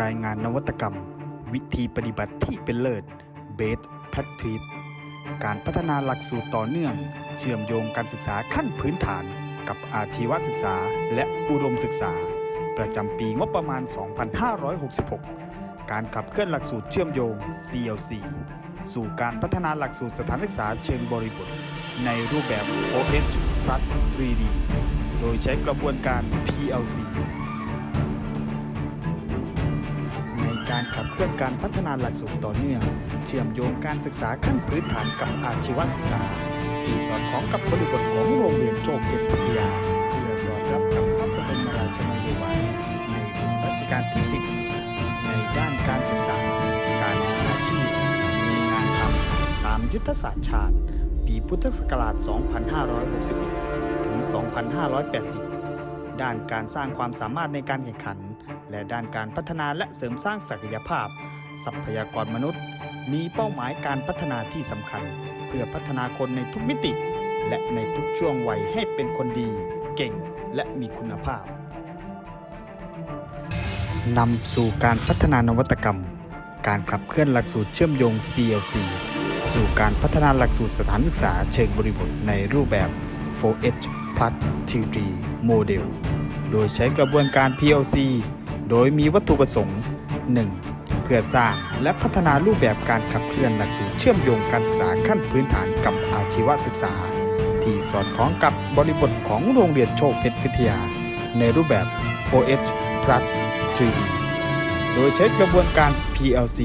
รายงานนวัตกรรม วิธีปฏิบัติที่เป็นเลิศ Best Practice การพัฒนาหลักสูตรต่อเนื่อง เชื่อมโยงการศึกษาขั้นพื้นฐาน กับอาชีวศึกษาและอุดมศึกษา ประจำปีงบประมาณ 2566 การขับเคลื่อนหลักสูตรเชื่อมโยง CLC สู่การพัฒนาหลักสูตรสถานศึกษาเชิงบริบท ในรูปแบบ 4H plus 3D โดยใช้กระบวนการ PLC ขับเคลื่อนการพัฒนาหลักสูตรต่อเนื่อง เชื่อมโยงการศึกษาขั้นพื้นฐานกับอาชีวศึกษา ที่สอดคล้องกับบริบทของโรงเรียนโชคเพชรพิทยา เพื่อสอดรับกับพระบรมราชนโยบายในรัชกาลที่ 10 ในด้านการศึกษา การมีอาชีพมีงานทำตามยุทธศาสตร์ชาติ ปีพุทธศักราช 2561 ถึง 2580 ด้านการสร้างความสามารถในการแข่งขัน และด้านการพัฒนาและเสริมสร้างศักยภาพ ทรัพยากรมนุษย์ มีเป้าหมายการพัฒนาที่สำคัญ เพื่อพัฒนาคนในทุกมิติ และในทุกช่วงวัยให้เป็นคนดี เก่งและมีคุณภาพนำสู่การพัฒนานวัตกรรม การขับเคลื่อนหลักสูตรเชื่อมโยง CLC สู่การพัฒนาหลักสูตรสถานศึกษาเชิงบริบทในรูปแบบ 4H plus 3D Model โดยใช้กระบวนการ PLC โดยมีวัตถุประสงค์ 1. เพื่อสร้างและพัฒนารูปแบบการขับเคลื่อนหลักสูตรเชื่อมโยงการศึกษาขั้นพื้นฐานกับอาชีวศึกษา ที่สอดคล้องกับบริบทของโรงเรียนโชคเพชรพิทยา ในรูปแบบ 4H plus 3D โดยใช้กระบวนการ PLC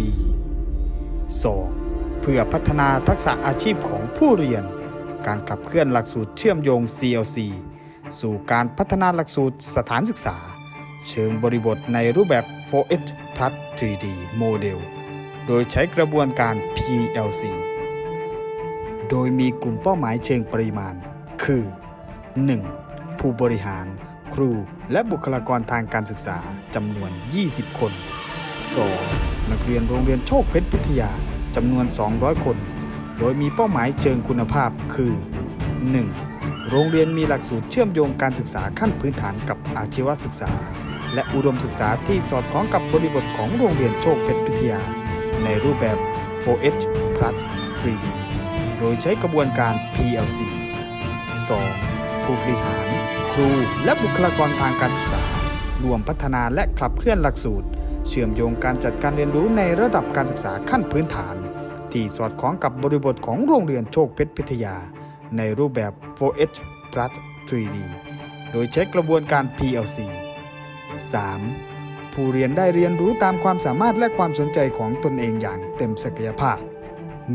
2. เพื่อพัฒนาทักษะอาชีพของผู้เรียน การขับเคลื่อนหลักสูตรเชื่อมโยง CLC สู่การพัฒนาหลักสูตรสถานศึกษา เชิงบริบทในรูปแบบ 4H plus 3D Model โดยใช้กระบวนการ PLC โดยมีกลุ่มเป้าหมายเชิงปริมาณ คือ 1. ผู้บริหาร ครู และบุคลากรทางการศึกษาจำนวน 20 คน 2. นักเรียนโรงเรียนโชคเพชรพิทยาจำนวน 200 คน โดยมีเป้าหมายเชิงคุณภาพคือ 1. โรงเรียนมีหลักสูตรเชื่อมโยงการศึกษาขั้นพื้นฐานกับอาชีวศึกษา และอุดมศึกษาที่สอดคล้องกับบริบทของโรงเรียนโชคเพชรพิทยา ในรูปแบบ 4H plus 3D โดยใช้กระบวนการ PLC 2. ผู้บริหาร ครู และบุคลากรทางการศึกษารวมพัฒนาและขับเคลื่อนหลักสูตร เชื่อมโยงการจัดการเรียนรู้ในระดับการศึกษาขั้นพื้นฐาน ที่สอดคล้องกับบริบทของโรงเรียนโชคเพชรพิทยา ในรูปแบบ 4H plus 3D โดยใช้กระบวนการ PLC 3. ผู้เรียนได้เรียนรู้ตามความสามารถและความสนใจของตนเองอย่างเต็มศักยภาพ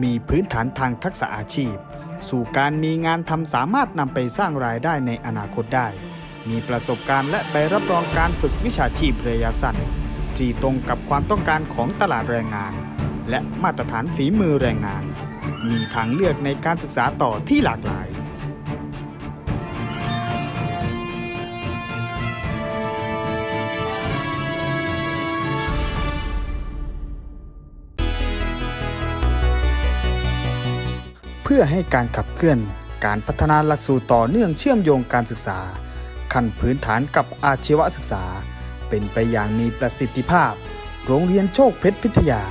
มีพื้นฐานทางทักษะอาชีพ สู่การมีงานทำสามารถนำไปสร้างรายได้ในอนาคตได้ มีประสบการณ์และใบรับรองการฝึกวิชาชีพระยะสั้นที่ตรงกับความต้องการของตลาดแรงงาน และมาตรฐานฝีมือแรงงาน มีทางเลือกในการศึกษาต่อที่หลากหลาย เพื่อให้การขับเคลื่อน การพัฒนาหลักสูตรต่อเนื่องเชื่อมโยงการศึกษา ขั้นพื้นฐานกับอาชีวศึกษา เป็นไปอย่างมีประสิทธิภาพ โรงเรียนโชคเพชรพิทยา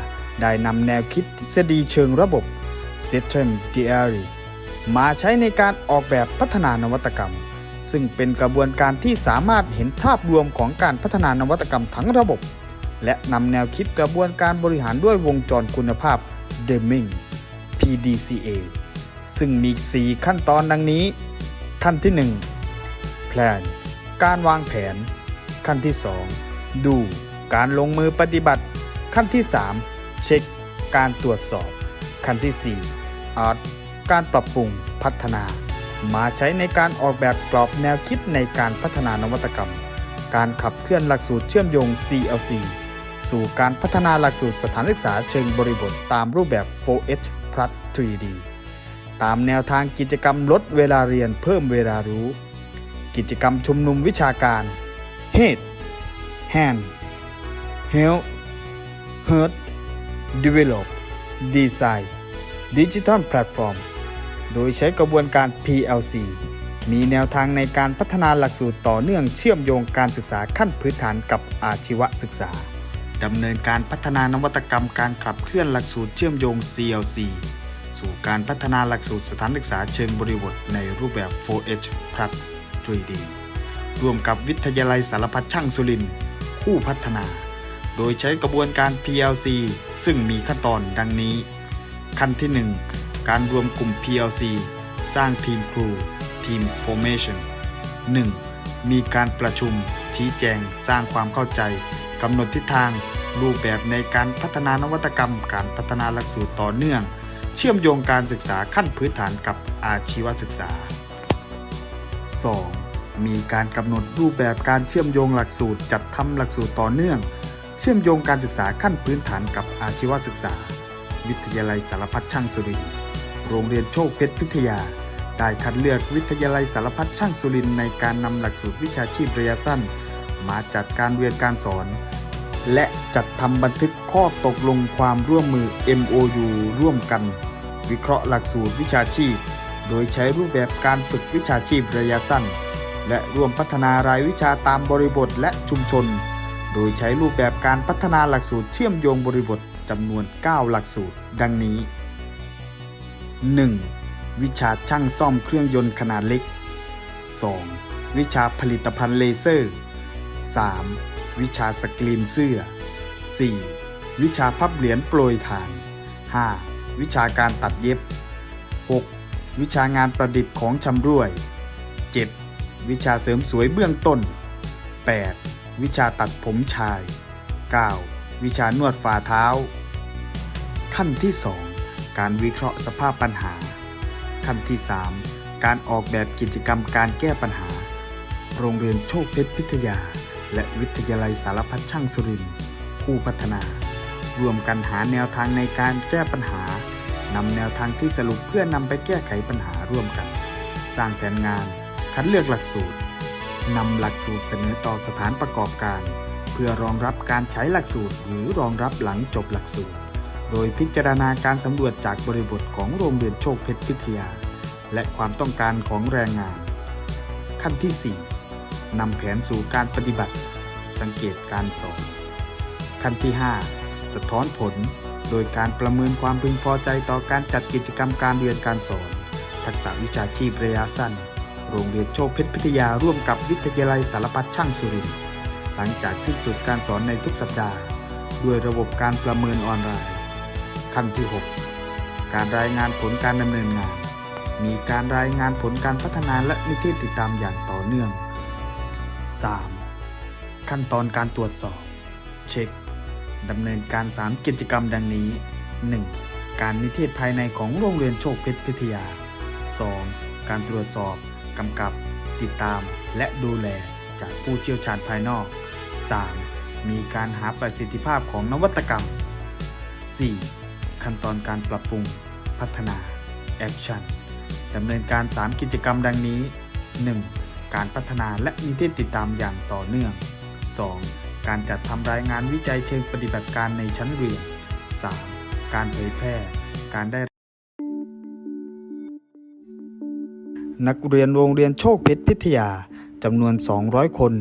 ได้นำแนวคิดทฤษฎีเชิงระบบ System Theory มาใช้ในการออกแบบพัฒนานวัตกรรม ซึ่งเป็นกระบวนการที่สามารถเห็นภาพรวมของการพัฒนานวัตกรรมทั้งระบบ และนำแนวคิดกระบวนการบริหารด้วยวงจรคุณภาพ Deming PDCA ซึ่งมี 4 ขั้นตอนดังนี้ ขั้นที่1 Plan การวางแผน ขั้นที่ 2 ดูการลงมือปฏิบัติ ขั้นที่ 3 เช็ค การตรวจสอบ ขั้นที่4 Art การปรับปรุงพัฒนา มาใช้ในการออกแบบกรอบแนวคิดในการพัฒนานวัตกรรม การขับเคลื่อนหลักสูตรเชื่อมโยง CLC สู่การพัฒนาหลักสูตรสถานศึกษาเชิงบริบทตามรูปแบบ 4H plus 3D ตามแนวทางกิจกรรมลดเวลาเรียนเพิ่มเวลารู้ กิจกรรมชุมนุมวิชาการ Head Hand Help Hurt Develop Design Digital Platform โดยใช้กระบวนการ PLC มีแนวทางในการพัฒนาหลักสูตรต่อเนื่องเชื่อมโยงการศึกษาขั้นพื้นฐานกับอาชีวศึกษาดำเนินการพัฒนานวัตกรรมการขับเคลื่อนหลักสูตรเชื่อมโยง CLC สู่การพัฒนาหลักสูตรสถานศึกษาเชิงบริบทในรูปแบบ 4H Plus 3D ร่วมกับวิทยาลัยสารพัดช่างสุรินทร์คู่พัฒนา โดยใช้กระบวนการ PLC ซึ่งมีขั้นตอนดังนี้ ขั้นที่ 1 การรวมกลุ่ม PLC สร้างทีมครูทีม Formation 1. มีการประชุม ชี้แจง สร้างความเข้าใจกำหนดทิศทาง รูปแบบในการพัฒนานวัตกรรม การพัฒนาหลักสูตรต่อเนื่อง เชื่อมโยงการศึกษาขั้นพื้นฐานกับอาชีวศึกษา 2. มีการกำหนดรูปแบบการเชื่อมโยงหลักสูตร จัดทำหลักสูตรต่อเนื่อง เชื่อมโยงการศึกษาขั้นพื้นฐานกับอาชีวศึกษา วิทยาลัยสารพัดช่างสุรินทร์โรงเรียนโชคเพชรพิทยา ได้คัดเลือกวิทยาลัยสารพัดช่างสุรินทร์ในการนำหลักสูตรวิชาชีพระยะสั้น มาจัดการเรียนการสอน และจัดทำบันทึกข้อตกลงความร่วมมือ MOU ร่วมกัน วิเคราะห์หลักสูตรวิชาชีพ โดยใช้รูปแบบการฝึกวิชาชีพระยะสั้น และร่วมพัฒนารายวิชาตามบริบทและชุมชน โดยใช้รูปแบบการพัฒนาหลักสูตรเชื่อมโยงบริบทจำนวน 9 หลักสูตร ดังนี้ 1. วิชาช่างซ่อมเครื่องยนต์ขนาดเล็ก 2. วิชาผลิตภัณฑ์เลเซอร์ 3. วิชาสกรีนเสื้อ 4. วิชาพับเหรียญโปรยทาน 5. วิชาการตัดเย็บ 6. วิชางานประดิษฐ์ของชำร่วย 7. วิชาเสริมสวยเบื้องต้น 8. วิชาตัดผมชาย 9. วิชานวดฝ่าเท้า ขั้นที่ 2 การวิเคราะห์สภาพปัญหา ขั้นที่ 3 การออกแบบกิจกรรมการแก้ปัญหา โรงเรียนโชคเพชรพิทยา และวิทยาลัยสารพัดช่างสุรินทร์ผู้พัฒนา ร่วมกันหาแนวทางในการแก้ปัญหานำแนวทางที่สรุปเพื่อนำไปแก้ไขปัญหาร่วมกัน สร้างแผนงาน คัดเลือกหลักสูตรนำหลักสูตรเสนอต่อสถานประกอบการ เพื่อรองรับการใช้หลักสูตรหรือรองรับหลังจบหลักสูตร โดยพิจารณาการสำรวจจากบริบทของโรงเรียนโชคเพชรพิทยา และความต้องการของแรงงาน ขั้นที่ 4 นำแผนสู่การปฏิบัติ สังเกตการสอนขั้นที่ 5 สะท้อนผล โดยการประเมินความพึงพอใจต่อการจัดกิจกรรมการเรียนการสอน ทักษะวิชาชีพระยะสั้น โรงเรียนโชคเพชรพิทยาร่วมกับวิทยาลัยสารพัดช่างสุรินทร์หลังจากสิ้นสุดการสอนในทุกสัปดาห์ ด้วยระบบการประเมินออนไลน์ ขั้นที่ 6 การรายงานผลการดำเนินงาน มีการรายงานผลการพัฒนาและนิเทศติดตามอย่างต่อเนื่อง 3. ขั้นตอนการตรวจสอบ เช็คดำเนินการ 3 กิจกรรมดังนี้ 1. การนิเทศภายในของโรงเรียนโชคเพชรพิทยา 2. การตรวจสอบกำกับ ติดตาม และดูแลจากผู้เชี่ยวชาญภายนอก 3. มีการหาประสิทธิภาพของนวัตกรรม 4. ขั้นตอนการปรับปรุง พัฒนา แอคชั่นดำเนินการ 3 กิจกรรมดังนี้ 1. การพัฒนาและนิเทศติดตามอย่างต่อเนื่อง 2. การจัดทำรายงานวิจัยเชิงปฏิบัติการในชั้นเรียน 3. การเผยแพร่ การได้ นักเรียนโรงเรียนโชคเพชรพิทยาจำนวน 200 คน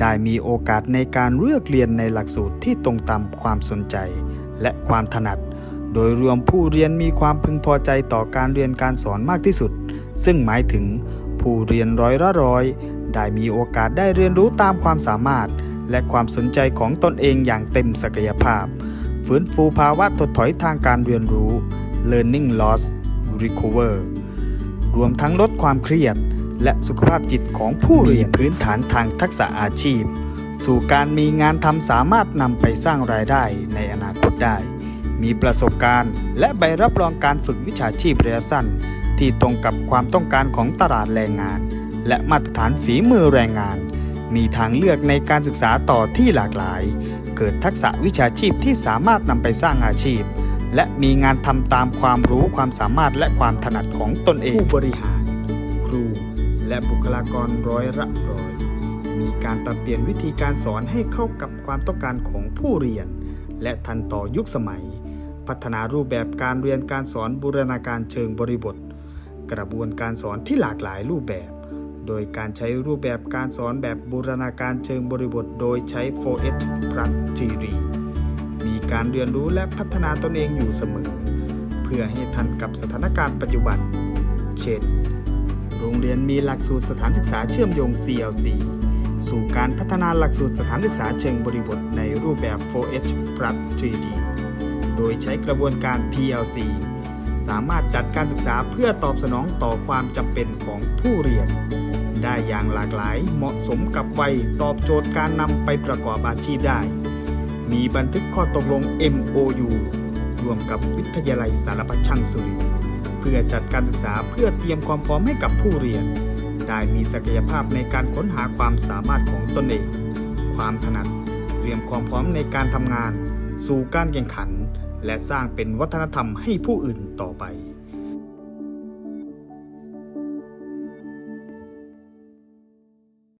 ได้มีโอกาสในการเลือกเรียนในหลักสูตรที่ตรงตามความสนใจ และความถนัด โดยรวมผู้เรียนมีความพึงพอใจต่อการเรียนการสอนมากที่สุด ซึ่งหมายถึง ผู้เรียนร้อยละร้อย ได้มีโอกาสได้เรียนรู้ตามความสามารถ และความสนใจของตนเองอย่างเต็มศักยภาพ ฟื้นฟูภาวะถดถอยทางการเรียนรู้ learning loss recover รวมทั้งลดความเครียด และสุขภาพจิตของผู้เรียนพื้นฐานทางทักษะอาชีพ สู่การมีงานทำสามารถนำไปสร้างรายได้ในอนาคตได้ มีประสบการณ์ และใบรับรองการฝึกวิชาชีพระยะสั้น ที่ตรงกับความต้องการของตลาดแรงงาน และมาตรฐานฝีมือแรงงาน มีทางเลือกในการศึกษาต่อที่หลากหลาย เกิดทักษะวิชาชีพที่สามารถนำไปสร้างอาชีพ และมีงานทำตามความรู้ความสามารถและความถนัดของตนเอง ผู้บริหาร ครู และบุคลากรร้อยละร้อยมีการปรับเปลี่ยนวิธีการสอนให้เข้ากับความต้องการของผู้เรียน และทันต่อยุคสมัย พัฒนารูปแบบการเรียนการสอนบูรณาการเชิงบริบท กระบวนการสอนที่หลากหลายรูปแบบ โดยการใช้รูปแบบการสอนแบบบูรณาการเชิงบริบท โดยใช้ 4H Plus Theory การเรียนรู้และพัฒนาตนเองอยู่เสมอ เพื่อให้ทันกับสถานการณ์ปัจจุบัน เช่น โรงเรียนมีหลักสูตรสถานศึกษาเชื่อมโยง CLC สู่การพัฒนาหลักสูตรสถานศึกษาเชิงบริบทในรูปแบบ 4H ปรับ 3D โดยใช้กระบวนการ PLC สามารถจัดการศึกษาเพื่อตอบสนองต่อความจำเป็นของผู้เรียน ได้อย่างหลากหลายเหมาะสมกับวัยตอบโจทย์การนำไปประกอบอาชีพได้ มีบันทึกข้อตกลง MOU ร่วมกับวิทยาลัยสารพัดช่างสุรินทร์เพื่อจัดการศึกษาเพื่อเตรียมความพร้อมให้กับผู้เรียน ได้มีศักยภาพในการค้นหาความสามารถของตนเอง ความถนัด เตรียมความพร้อมในการทำงาน สู่การแข่งขัน และสร้างเป็นวัฒนธรรมให้ผู้อื่นต่อไป